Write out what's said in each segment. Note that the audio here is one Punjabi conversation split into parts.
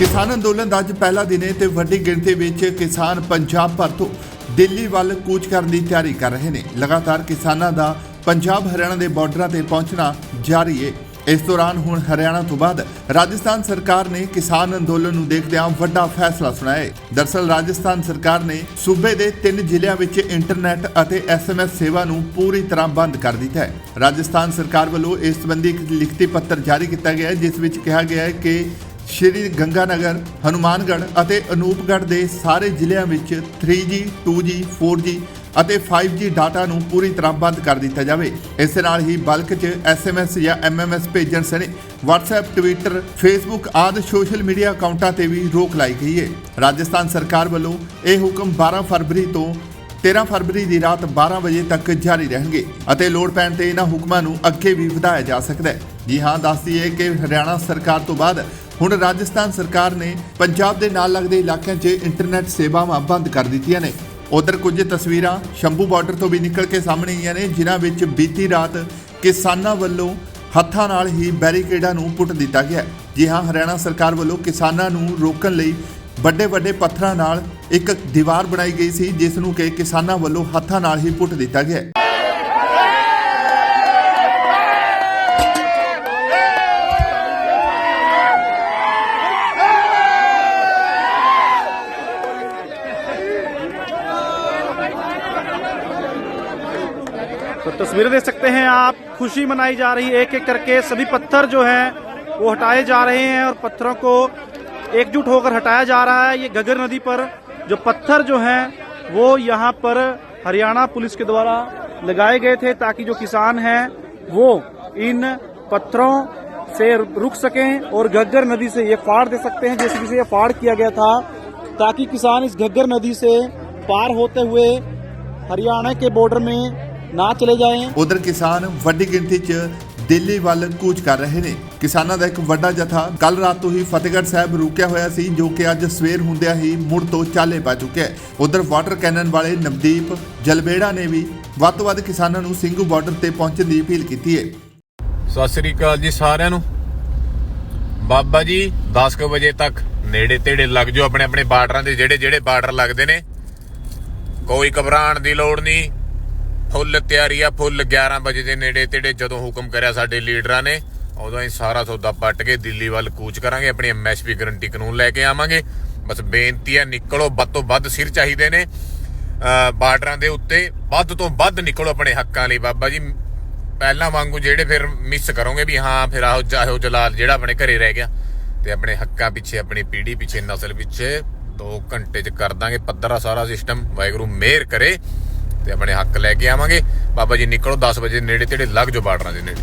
ਕਿਸਾਨ ਅੰਦੋਲਨ ਦਾ ਅੱਜ ਪਹਿਲਾ ਦਿਨ ਹੈ ਤੇ ਵੱਡੀ ਗਿਣਤੀ ਵਿੱਚ ਕਿਸਾਨ ਪੰਜਾਬ ਭਰ ਤੋਂ ਦਿੱਲੀ ਵੱਲ ਕੂਚ ਕਰਨ ਦੀ ਤਿਆਰੀ ਕਰ ਰਹੇ ਨੇ। ਲਗਾਤਾਰ ਕਿਸਾਨਾਂ ਦਾ ਪੰਜਾਬ ਹਰਿਆਣਾ ਦੇ ਬਾਰਡਰਾਂ ਤੇ ਪਹੁੰਚਣਾ ਜਾਰੀ ਹੈ। ਇਸ ਦੌਰਾਨ ਹੁਣ ਹਰਿਆਣਾ ਤੋਂ ਬਾਅਦ ਰਾਜਸਥਾਨ ਸਰਕਾਰ ਨੇ ਕਿਸਾਨ ਅੰਦੋਲਨ ਨੂੰ ਦੇਖਦਿਆਂ ਵੱਡਾ ਫੈਸਲਾ ਸੁਣਾਇਆ ਹੈ। ਦਰਸਲ ਰਾਜਸਥਾਨ ਸਰਕਾਰ ਨੇ ਸੂਬੇ ਦੇ ਤਿੰਨ ਜ਼ਿਲ੍ਹਿਆਂ ਵਿੱਚ ਇੰਟਰਨੈਟ ਅਤੇ ਐਸਐਮਐਸ ਸੇਵਾ ਨੂੰ ਪੂਰੀ ਤਰ੍ਹਾਂ ਬੰਦ ਕਰ ਦਿੱਤਾ ਹੈ। ਰਾਜਸਥਾਨ ਸਰਕਾਰ ਵੱਲੋਂ ਇਸ ਸੰਬੰਧੀ ਇੱਕ ਲਿਖਤੀ ਪੱਤਰ ਜਾਰੀ ਕੀਤਾ ਗਿਆ ਹੈ, ਜਿਸ ਵਿੱਚ ਕਿਹਾ ਗਿਆ ਹੈ ਕਿ ਸ਼੍ਰੀ ਗੰਗਾਨਗਰ, ਹਨੂਮਾਨਗੜ੍ਹ ਅਤੇ ਅਨੂਪਗੜ੍ਹ ਦੇ ਸਾਰੇ ਜ਼ਿਲ੍ਹਿਆਂ ਵਿੱਚ 3G 2G 4G ਅਤੇ 5G ਡਾਟਾ ਨੂੰ ਪੂਰੀ ਤਰ੍ਹਾਂ ਬੰਦ ਕਰ ਦਿੱਤਾ ਜਾਵੇ। ਇਸ ਨਾਲ ਹੀ ਬਲਕ 'ਚ SMS ਜਾਂ MMS ਭੇਜਣ ਸਣੇ WhatsApp, Twitter, Facebook ਆਦਿ ਸੋਸ਼ਲ ਮੀਡੀਆ ਅਕਾਊਂਟਾਂ ਤੇ ਵੀ ਰੋਕ ਲਾਈ ਗਈ ਹੈ ਰਾਜਸਥਾਨ ਸਰਕਾਰ ਵੱਲੋਂ ਇਹ ਹੁਕਮ 12 ਫਰਵਰੀ ਤੋਂ 13 ਫਰਵਰੀ ਦੀ ਰਾਤ 12 ਵਜੇ ਤੱਕ ਜਾਰੀ ਰਹਿਣਗੇ ਅਤੇ ਲੋੜ ਪੈਣ ਤੇ ਇਹਨਾਂ ਹੁਕਮਾਂ ਨੂੰ ਅੱਗੇ ਵੀ ਵਧਾਇਆ ਜਾ ਸਕਦਾ ਹੈ। ਜੀ ਹਾਂ, ਦੱਸਦੀ ਹੈ ਕਿ ਹਰਿਆਣਾ ਸਰਕਾਰ ਤੋਂ ਬਾਅਦ ਹੁਣ ਰਾਜਸਥਾਨ ਸਰਕਾਰ ਨੇ ਪੰਜਾਬ ਦੇ ਨਾਲ ਲੱਗਦੇ ਇਲਾਕਿਆਂ 'ਚ ਇੰਟਰਨੈਟ ਸੇਵਾਵਾਂ ਬੰਦ ਕਰ ਦਿੱਤੀਆਂ ਨੇ। ਉਧਰ ਕੁਝ ਤਸਵੀਰਾਂ ਸ਼ੰਭੂ ਬਾਰਡਰ ਤੋਂ ਵੀ ਨਿਕਲ ਕੇ ਸਾਹਮਣੇ ਆਈਆਂ ਨੇ, ਜਿਨ੍ਹਾਂ ਵਿੱਚ ਬੀਤੀ ਰਾਤ ਕਿਸਾਨਾਂ ਵੱਲੋਂ ਹੱਥਾਂ ਨਾਲ ਹੀ ਬੈਰੀਕੇਡਾਂ ਨੂੰ ਪੁੱਟ ਦਿੱਤਾ ਗਿਆ ਜੀ ਹਾਂ, ਹਰਿਆਣਾ ਸਰਕਾਰ ਵੱਲੋਂ ਕਿਸਾਨਾਂ ਨੂੰ ਰੋਕਣ ਲਈ ਵੱਡੇ ਵੱਡੇ ਪੱਥਰਾਂ ਨਾਲ ਇੱਕ ਦੀਵਾਰ ਬਣਾਈ ਗਈ ਸੀ, ਜਿਸ ਨੂੰ ਕਿ ਕਿਸਾਨਾਂ ਵੱਲੋਂ ਹੱਥਾਂ ਨਾਲ ਹੀ ਪੁੱਟ ਦਿੱਤਾ ਗਿਆ तो तस्वीरें देख सकते हैं आप, खुशी मनाई जा रही है एक एक करके सभी पत्थर जो हैं, वो हटाए जा रहे हैं और पत्थरों को एकजुट होकर हटाया जा रहा है। ये गगर नदी पर जो पत्थर जो हैं, वो यहाँ पर हरियाणा पुलिस के द्वारा लगाए गए थे ताकि जो किसान हैं, वो इन पत्थरों से रुक सकें और घग्गर नदी से ये फाड़ दे सकते हैं, जैसे से ये फाड़ किया गया था, ताकि किसान इस घग्गर नदी से पार होते हुए हरियाणा के बॉर्डर में ਨਾ ਚਲੇ ਜਾਏ। ਉਧਰ ਕਿਸਾਨ ਵੱਡੀ ਗਿਣਤੀ 'ਚ ਦਿੱਲੀ ਵੱਲ ਕੂਚ ਕਰ ਰਹੇ ਨੇ। ਕਿਸਾਨਾਂ ਦਾ ਇੱਕ ਵੱਡਾ ਜਥਾ ਕੱਲ ਰਾਤ ਤੋਂ ਹੀ ਫਤਿਹਗੜ੍ਹ ਸਾਹਿਬ ਰੁਕਿਆ ਹੋਇਆ ਸੀ ਜੋ ਕਿ ਅੱਜ ਸਵੇਰ ਹੁੰਦਿਆਂ ਹੀ ਮੁੜ ਤੋਂ ਚਾਲੇ ਪਾ ਚੁੱਕਿਆ ਹੈ। ਉਧਰ ਵਾਟਰ ਕੈਨਨ ਵਾਲੇ ਨਵਦੀਪ ਜਲਬੇੜਾ ਨੇ ਵੀ ਵੱਧ ਤੋਂ ਵੱਧ ਕਿਸਾਨਾਂ ਨੂੰ ਸਿੰਘੂ ਬਾਰਡਰ ਤੇ ਪਹੁੰਚਣ ਦੀ ਅਪੀਲ ਕੀਤੀ ਹੈ। ਸਤਿ ਸ੍ਰੀ ਅਕਾਲ ਜੀ ਸਾਰਿਆਂ ਨੂੰ। ਬਾਬਾ ਜੀ 10 ਕੁ ਵਜੇ ਤੱਕ ਨੇੜੇ ਤੇੜੇ ਲੱਗ ਜਾਓ ਆਪਣੇ ਆਪਣੇ ਬਾਰਡਰਾਂ ਦੇ ਜਿਹੜੇ ਜਿਹੜੇ ਬਾਰਡਰ ਲੱਗਦੇ ਨੇ। ਕੋਈ ਘਬਰਾਉਣ ਦੀ ਲੋੜ ਨਹੀਂ। ਫੁੱਲ ਤਿਆਰੀ ਆ, ਫੁੱਲ 11 ਵਜੇ ਦੇ ਨੇੜੇ ਤੇੜੇ ਜਦੋਂ ਹੁਕਮ ਕਰਿਆ ਸਾਡੇ ਲੀਡਰਾਂ ਨੇ, ਉਦੋਂ ਹੀ ਸਾਰਾ ਸੌਦਾ ਪੱਟ ਕੇ ਦਿੱਲੀ ਵੱਲ ਕੂਚ ਕਰਾਂਗੇ, ਆਪਣੀ ਐਮਐਸਪੀ ਗਰੰਟੀ ਕਾਨੂੰਨ ਲੈ ਕੇ ਆਵਾਂਗੇ। ਬਸ ਬੇਨਤੀ ਆ, ਨਿਕਲੋ, ਵੱਧ ਤੋਂ ਵੱਧ ਸਿਰ ਚਾਹੀਦੇ ਨੇ। ਬਾਰਡਰਾਂ ਦੇ ਉੱਤੇ ਵੱਧ ਤੋਂ ਵੱਧ ਨਿਕਲੋ ਆਪਣੇ ਹੱਕਾਂ ਲਈ, ਬਾਬਾ ਜੀ। ਪਹਿਲਾਂ ਵਾਂਗੂ ਜਿਹੜੇ ਫਿਰ ਮਿਸ ਕਰੋਗੇ ਵੀ ਹਾਂ, ਫਿਰ ਆਹੋ ਚਾਹੋ ਜਲਾਲ ਜਿਹੜਾ ਆਪਣੇ ਘਰੇ ਰਹਿ ਗਿਆ। ਤੇ ਆਪਣੇ ਹੱਕਾਂ ਪਿੱਛੇ, ਆਪਣੀ ਪੀੜ੍ਹੀ ਪਿੱਛੇ, ਨਸਲ ਪਿੱਛੇ 2 ਘੰਟੇ ਚ ਕਰ ਦਾਂਗੇ, ਪੱਧਰਾ ਸਾਰਾ ਸਿਸਟਮ ਵਾਹਿਗੁਰੂ ਮਿਹਰ ਕਰੇ। ਤੇ ਆਪਣੇ ਹੱਕ ਲੈ ਕੇ ਆਵਾਂਗੇ। ਬਾਬਾ ਜੀ ਨਿਕਲੋ 10 ਵਜੇ ਨੇੜੇ ਤੇੜੇ ਲੱਗ ਜਾਓ ਬਾਰਡਰਾਂ ਦੇ ਨੇੜੇ।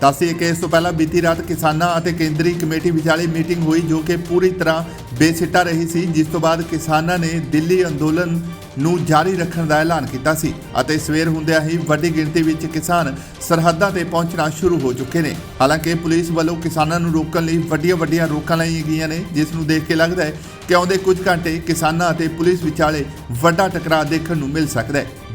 ਦੱਸੀਏ ਕਿ ਇਸ ਤੋਂ ਪਹਿਲਾਂ ਬੀਤੀ ਰਾਤ ਕਿਸਾਨਾਂ ਅਤੇ ਕੇਂਦਰੀ ਕਮੇਟੀ ਵਿਚਾਲੇ ਮੀਟਿੰਗ ਹੋਈ ਜੋ ਕਿ ਪੂਰੀ ਤਰ੍ਹਾਂ ਬੇਸਿੱਟਾ ਰਹੀ ਸੀ, ਜਿਸ ਤੋਂ ਬਾਅਦ ਕਿਸਾਨਾਂ ਨੇ ਦਿੱਲੀ ਅੰਦੋਲਨ ਨੂੰ ਜਾਰੀ ਰੱਖਣ ਦਾ ਐਲਾਨ ਕੀਤਾ ਸੀ ਅਤੇ ਸਵੇਰ ਹੁੰਦਿਆਂ ਹੀ ਵੱਡੀ ਗਿਣਤੀ ਵਿੱਚ ਕਿਸਾਨ ਸਰਹੱਦਾਂ ਤੇ ਪਹੁੰਚਣਾ ਸ਼ੁਰੂ ਹੋ ਚੁੱਕੇ ਨੇ। ਹਾਲਾਂਕਿ ਪੁਲਿਸ ਵੱਲੋਂ ਕਿਸਾਨਾਂ ਨੂੰ ਰੋਕਣ ਲਈ ਵੱਡੀਆਂ-ਵੱਡੀਆਂ ਰੋਕਾਂ ਲਾਈਆਂ ਗਈਆਂ ਨੇ, ਜਿਸ ਨੂੰ ਦੇਖ ਕੇ ਲੱਗਦਾ ਹੈ ਕਿ ਆਉਂਦੇ ਕੁਝ ਘੰਟੇ ਕਿਸਾਨਾਂ ਅਤੇ ਪੁਲਿਸ ਵਿਚਾਲੇ ਵੱਡਾ ਟਕਰਾਅ ਦੇਖਣ ਨੂੰ ਮਿਲ ਸਕਦਾ ਹੈ।